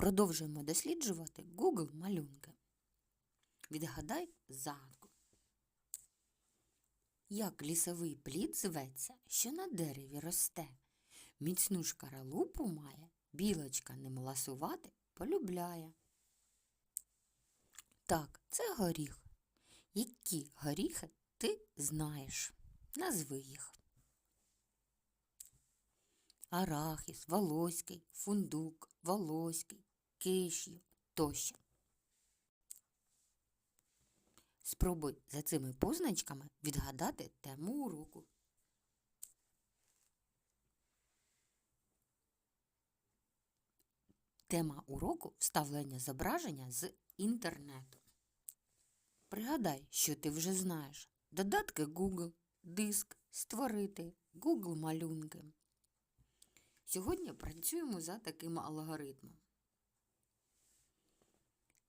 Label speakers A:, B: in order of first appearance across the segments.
A: Продовжуємо досліджувати Google малюнки. Відгадай загадку. Як лісовий плід зветься, що на дереві росте? Міцну шкаралупу має, білочка ним ласувати полюбляє. Так, це горіх. Які горіхи ти знаєш? Назви їх. Арахіс, волоський, фундук, волоський, киш'ю тощо. Спробуй за цими позначками відгадати тему уроку. Тема уроку вставлення зображення з інтернету. Пригадай, що ти вже знаєш. Додатки Google, диск, створити, Google малюнки. Сьогодні працюємо за таким алгоритмом.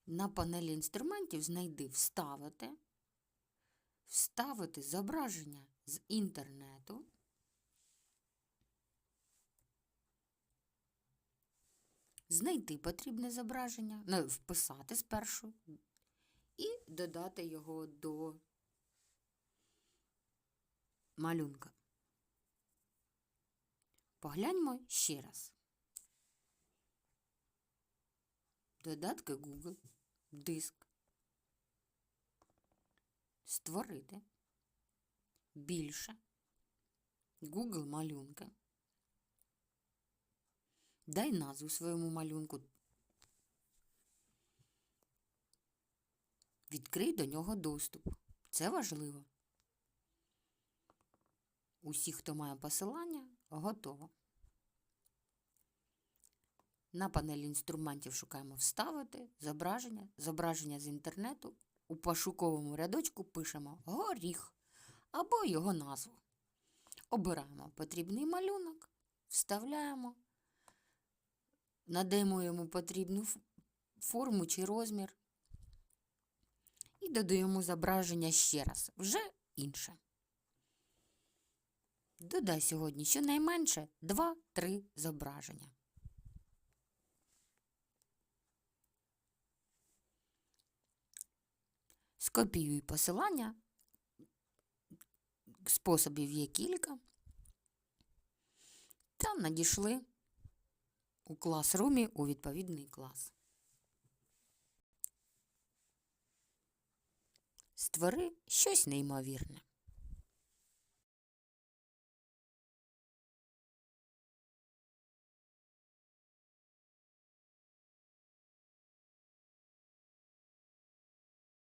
A: На панелі інструментів знайди Вставити, вставити зображення з інтернету, знайти потрібне зображення, ну, вписати спершу і додати його до малюнка. Погляньмо ще раз. Додатки Google, диск, створити, більше, Google малюнки. Дай назву своєму малюнку. Відкрий до нього доступ. Це важливо. Усі, хто має посилання, готово. На панелі інструментів шукаємо Вставити, зображення, зображення з інтернету. У пошуковому рядочку пишемо горіх або його назву. Обираємо потрібний малюнок, вставляємо, надаємо йому потрібну форму чи розмір і додаємо зображення ще раз, вже інше. Додай сьогодні щонайменше 2-3 зображення. Скопіюй посилання, способів є кілька, та надійшли у класрумі у відповідний клас. Створи щось неймовірне.